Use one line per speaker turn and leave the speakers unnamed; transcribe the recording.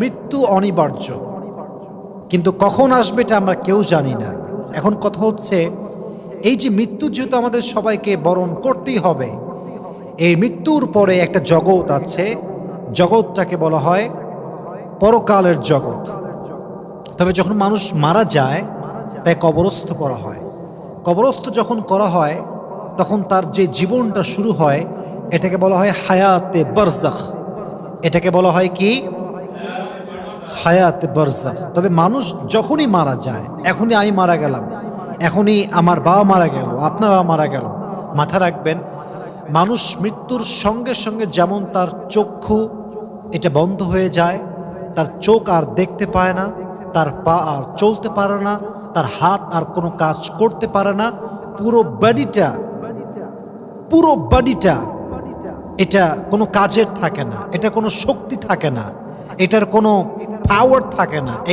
মৃত্যু অনিবার্য। কিন্তু কখন আসবে এটা আমরা কেউ জানি না। এখন কথা হচ্ছে, এই যে মৃত্যু যেহেতু আমাদের সবাইকে বরণ করতেই হবে, এই মৃত্যুর পরে একটা জগৎ আছে। জগৎটাকে বলা হয় পরকালের জগৎ। তবে যখন মানুষ মারা যায় তাই কবরস্থ করা হয়। কবরস্থ যখন করা হয়, তখন তার যে জীবনটা শুরু হয়, এটাকে বলা হয় হায়াতে বরজাখ এটাকে বলা হয় কি? হায়াতে বরজা তবে মানুষ যখনই মারা যায়, এখনই আমি মারা গেলাম। এখনই আমার বাবা মারা গেল, আপনার বাবা মারা গেল। মাথা রাখবেন, মানুষ মৃত্যুর সঙ্গে সঙ্গে যেমন তার চক্ষু এটা বন্ধ হয়ে যায়, তার চোখ আর দেখতে পায় না, তার পা আর চলতে পারে না, তার হাত আর কোনো কাজ করতে পারে না, পুরো বডিটা পুরো বডিটা এটা কোনো কাজের থাকে না, এটা কোনো শক্তি থাকে না, এটার কোনো পাওয়ার থাকে না।